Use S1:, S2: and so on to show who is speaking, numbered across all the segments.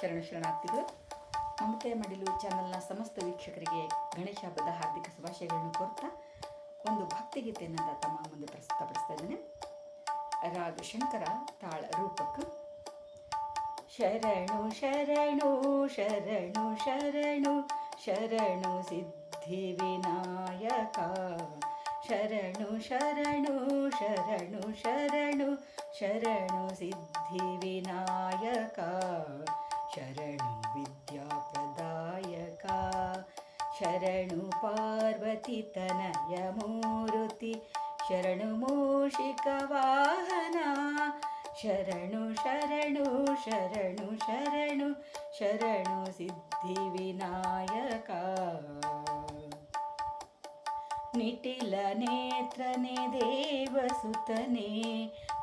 S1: ಶರಣ ಶರಣಾರ್ಥಿಗಳು ಮಮತೆಯ ಮಡಿಲು ಚಾನೆಲ್ನ ಸಮಸ್ತ ವೀಕ್ಷಕರಿಗೆ ಗಣೇಶ ಹಬ್ಬದ ಹಾರ್ದಿಕ ಶುಭಾಶಯಗಳನ್ನು ಕೋರ್ತಾ ಒಂದು ಭಕ್ತಿಗೀತೆಯನ್ನು ತಮ್ಮ ಮುಂದೆ ಪ್ರಸ್ತುತಪಡಿಸ್ತಾ ಇದ್ದೇನೆ. ರಾಗ ಶಂಕರ ತಾಳ ರೂಪಕ. ಶರಣು ಶರಣು ಶರಣು ಶರಣು ಶರಣು ಸಿದ್ಧಿ ವಿನಾಯಕ. ಶರಣು ಶರಣು ಶರಣು ಶರಣು ಶರಣು ಸಿದ್ಧಿ ವಿನಾಯಕ. ಶರಣು ವಿದ್ಯಾಪ್ರದಾಯಕ. ಶರಣು ಪಾರ್ವತಿ ತನಯ ಮೂರುತಿ. ಶರಣು ಮೂಷಿಕ ವಾಹನ. ಶರಣು ಶರಣು ಶರಣು ಶರಣು. ಶರಣು ಸಿದ್ಧಿ ವಿನಾಯಕ. ನಿಟಿಲ ನೇತ್ರನೆ ದೇವಸುತನೆ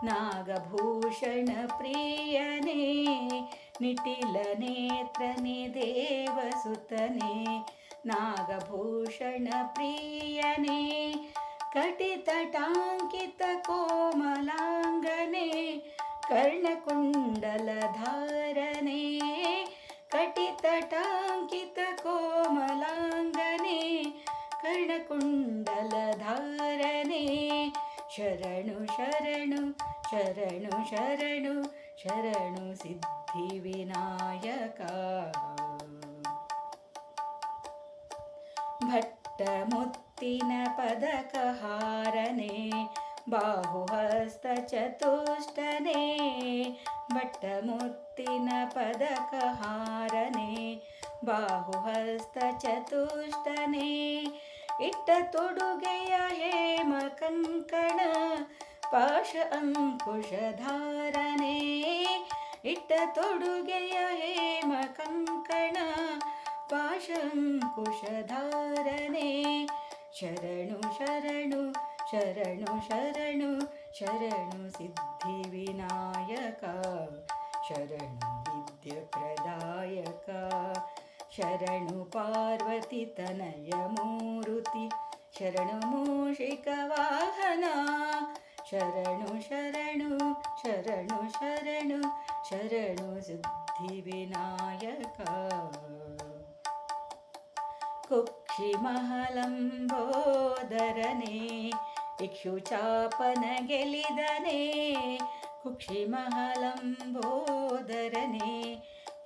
S1: ನಾಗಭೂಷಣ ಪ್ರಿಯನೇ ನಿಟಿಲ ನೇತ್ರನೆ ದೇವಸುತನೆ ನಾಗಭೂಷಣ ಪ್ರಿಯನೇ ಕಟಿತಟಾಂಕಿತ ಕೋಮಲಾಂಗನೆ ಕರ್ಣಕುಂಡಲಧಾರನೆ ಶರಣು ಶರಣು ಶರಣು ಶರಣು ಶರಣು ಸಿದ್ಧಿ ವಿನಾಯಕ. ಭಟ್ಟ ಮುತ್ತಿನ ಪದಕ ಹಾರನೆ, ಬಾಹುಹಸ್ತ ಚತುಷ್ಟನೆ. ಭಟ್ಟ ಮುತ್ತಿನ ಪದಕ ಹಾರನೆ, ಬಾಹುಹಸ್ತ ಚತುಷ್ಟನೆ. ಇಟ್ಟ ತೊಡುಗೆಯ ಹೇಮ ಕಂಕಣ, ಪಾಶ ಅಂಕುಶಧಾರನೆ ಇಟ್ಟ ತೊಡುಗೆಯ ಹೇಮ ಕಂಕಣ ಪಾಶಂಕುಶಧಾರನೆ ಶರಣು ಶರಣು ಶರಣು ಶರಣು ಶರಣು ಸಿದ್ಧಿ ವಿನಾಯಕ. ಶರಣು ವಿದ್ಯ ಪ್ರದಾಯಕ. ಶರಣು ಪಾರ್ವತಿ ತನಯ ಮೂರುತಿ, ಶರಣು ಮೂಷಿಕ ವಾಹನ. ಶರಣು ಶರಣು ಶರಣು ಶರಣು ಶರಣು ಸಿದ್ಧಿ ವಿನಾಯಕ. ಕುಕ್ಷಿ ಮಹಲಂಬೋದರನೆ ಇಕ್ಷುಚಾಪನ ಗೆಲಿದನೆ ಕುಕ್ಷಿ ಮಹಲಂಬೋದರನೆ.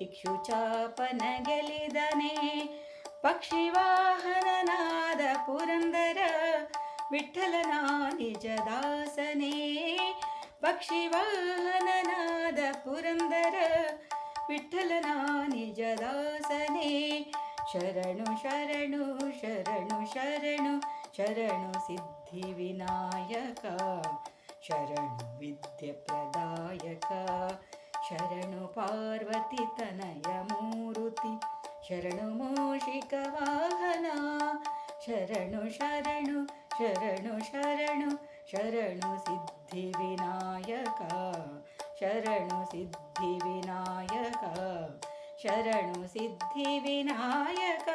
S1: ಇಕ್ಷುಚಾಪನ ಗೆಲಿದನೆ ಪಕ್ಷಿವಾಹನನಾದ ಪುರಂದರ ವಿಠಲನ ನಿಜದಾಸನೇ. ಪಕ್ಷಿವಾಹನನಾದ ಪುರಂದರ ವಿಠಲನ ನಿಜದಾಸನೇ. ಶರಣು ಶರಣು ಶರಣು ಶರಣು ಶರಣು ಸಿದ್ಧಿ ವಿನಾಯಕ. ಶರಣು ವಿದ್ಯೆ ಪ್ರದಾಯಕ. ಶರಣು ಪಾರ್ವತಿ ತನಯ ಮೂರುತಿ, ಶರಣು ಮೋಷಿಕ ವಾಹನ, ಶರಣು ಶರಣು ಶರಣು ಶರಣು ಶರಣು ಸಿದ್ಧಿ ವಿನಾಯಕ, ಶರಣು ಸಿದ್ಧಿ ವಿನಾಯಕ, ಶರಣು ಸಿದ್ಧಿ ವಿನಾಯಕ.